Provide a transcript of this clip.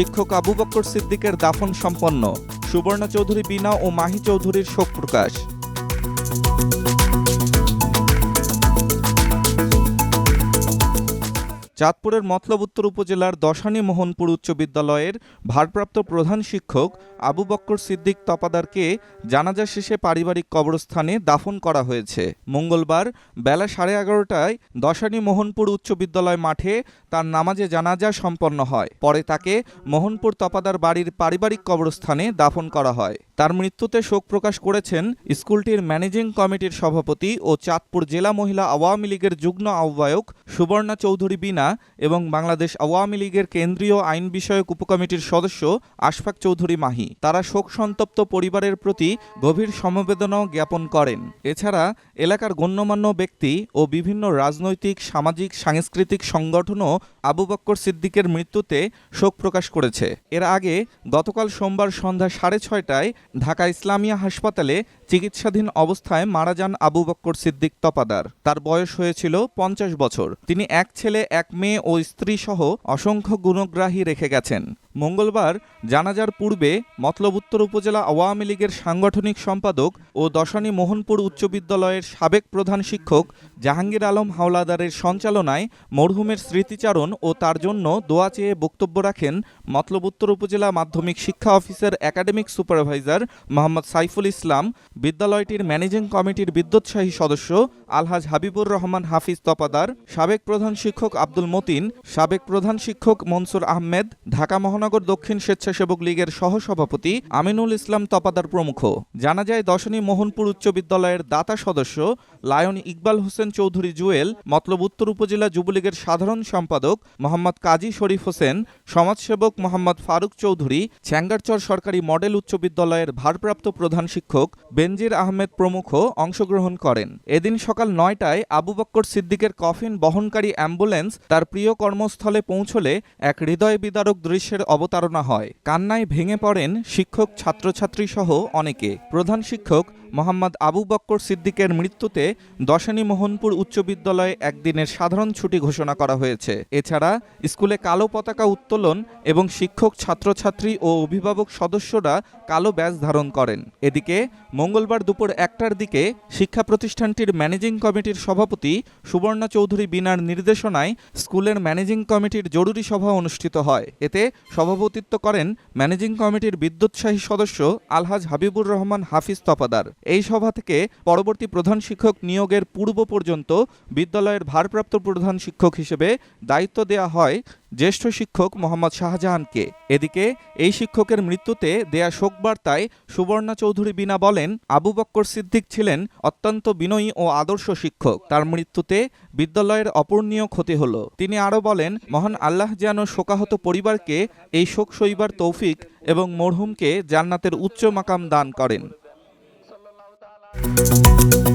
শিক্ষক আবু বক্কর সিদ্দিকের দাফন সম্পন্ন। সুবর্ণা চৌধুরী বিনা ও মাহি চৌধুরীর শোক প্রকাশ চাঁদপুরের মতলব উত্তর উপজেলার দশানী মোহনপুর উচ্চ বিদ্যালয়ের ভারপ্রাপ্ত প্রধান শিক্ষক আবু বক্কর সিদ্দিক তপাদারকে জানাজা শেষে পারিবারিক কবরস্থানে দাফন করা হয়েছে। মঙ্গলবার বেলা সাড়ে এগারোটায় দশানী মোহনপুর উচ্চ বিদ্যালয় মাঠে তার নামাজে জানাজা সম্পন্ন হয়। পরে তাকে মোহনপুর তপাদার বাড়ির পারিবারিক কবরস্থানে দাফন করা হয়। তার মৃত্যুতে শোক প্রকাশ করেছেন স্কুলটির ম্যানেজিং কমিটির সভাপতি ও চাঁদপুর জেলা মহিলা আওয়ামী লীগের যুগ্ম আহ্বায়ক সুবর্ণা চৌধুরী বিনা এবং বাংলাদেশ আওয়ামী লীগের কেন্দ্রীয় আইন বিষয়ক উপকমিটির সদস্য আশফাক চৌধুরী মাহি। তারা শোক সন্তপ্ত পরিবারের প্রতি গভীর সমবেদনাও জ্ঞাপন করেন। এছাড়া এলাকার গণ্যমান্য ব্যক্তি ও বিভিন্ন রাজনৈতিক, সামাজিক, সাংস্কৃতিক সংগঠনও আবু বক্কর সিদ্দিকের মৃত্যুতে শোক প্রকাশ করেছে। এর আগে গতকাল সোমবার সন্ধ্যা সাড়ে ছয়টায় ঢাকা ইসলামিয়া হাসপাতালে চিকিৎসাধীন অবস্থায় মারা যান আবু বক্কর সিদ্দিক তপাদার। তার বয়স হয়েছিল পঞ্চাশ বছর। তিনি এক ছেলে, এক মেয়ে ও স্ত্রী সহ অসংখ্য গুণগ্রাহী রেখে গেছেন। মঙ্গলবার জানাজার পূর্বে মতলব উত্তর উপজেলা আওয়ামী লীগের সাংগঠনিক সম্পাদক ও দশানী মোহনপুর উচ্চ বিদ্যালয়ের সাবেক প্রধান শিক্ষক জাহাঙ্গীর আলম হাওলাদারের সঞ্চালনায় মরহুমের স্মৃতিচারণ ও তার জন্য দোয়া চেয়ে বক্তব্য রাখেন মতলব উত্তর উপজেলা মাধ্যমিক শিক্ষা অফিসের একাডেমিক সুপারভাইজার মোহাম্মদ সাইফুল ইসলাম, বিদ্যালয়টির ম্যানেজিং কমিটির বিদ্যোৎসাহী সদস্য আলহাজ হাবিবুর রহমান হাফিজ তপাদার, সাবেক প্রধান শিক্ষক আব্দুল মতিন, সাবেক প্রধান শিক্ষক মনসুর আহমেদ, ঢাকা মহানগর দক্ষিণ স্বেচ্ছাসেবক লীগের সহসভাপতি আমিনুল ইসলাম তপাদার প্রমুখ। জানা যায় দশনী মোহনপুর উচ্চ বিদ্যালয়ের দাতা সদস্য লায়ন ইকবাল হোসেন চৌধুরী জুয়েল, মতলব উত্তর উপজেলা যুবলীগের সাধারণ সম্পাদক মোহাম্মদ কাজী শরীফ হোসেন, সমাজসেবক মোহাম্মদ ফারুক চৌধুরী ছ্যাঙ্গারচর সরকারি মডেল উচ্চ বিদ্যালয়ের ভারপ্রাপ্ত প্রধান শিক্ষক বেনজির আহমেদ প্রমুখ অংশগ্রহণ করেন। এদিন সকাল নয়টায় আবু বক্কর সিদ্দিকের কফিন বহনকারী অ্যাম্বুলেন্স তার প্রিয় কর্মস্থলে পৌঁছলে এক হৃদয় বিদারক দৃশ্যের অবতারণা হয়। কান্নায় ভেঙে পড়েন শিক্ষক ছাত্রছাত্রী সহ অনেকে। প্রধান শিক্ষক মোহাম্মদ আবু বক্কর সিদ্দিকের মৃত্যুতে দশানী মোহনপুর উচ্চ বিদ্যালয়ে একদিনের সাধারণ ছুটি ঘোষণা করা হয়েছে। এছাড়া স্কুলে কালো পতাকা উত্তোলন এবং শিক্ষক, ছাত্রছাত্রী ও অভিভাবক সদস্যরা কালো ব্যাজ ধারণ করেন। এদিকে মঙ্গলবার দুপুর একটার দিকে শিক্ষা প্রতিষ্ঠানটির ম্যানেজিং কমিটির সভাপতি সুবর্ণা চৌধুরী বিনার নির্দেশনায় স্কুলের ম্যানেজিং কমিটির জরুরি সভা অনুষ্ঠিত হয়। এতে সভাপতিত্ব করেন ম্যানেজিং কমিটির বিদ্যুৎসাহী সদস্য আলহাজ হাবিবুর রহমান হাফিজ তপাদার এই সভা থেকে পরবর্তী প্রধান শিক্ষক নিয়োগের পূর্ব পর্যন্ত বিদ্যালয়ের ভারপ্রাপ্ত প্রধান শিক্ষক হিসেবে দায়িত্ব দেয়া হয় জ্যেষ্ঠ শিক্ষক মোহাম্মদ শাহজাহানকে। এদিকে এই শিক্ষকের মৃত্যুতে দেয়া শোকবার্তায় সুবর্ণা চৌধুরী বিনা বলেন, আবু বক্কর সিদ্দিক ছিলেন অত্যন্ত বিনয়ী ও আদর্শ শিক্ষক। তার মৃত্যুতে বিদ্যালয়ের অপূর্ণীয় ক্ষতি হল। তিনি আরও বলেন, মহান আল্লাহ যেন শোকাহত পরিবারকে এই শোক সইবার তৌফিক এবং মরহুমকে জান্নাতের উচ্চ মাকাম দান করেন। Thank you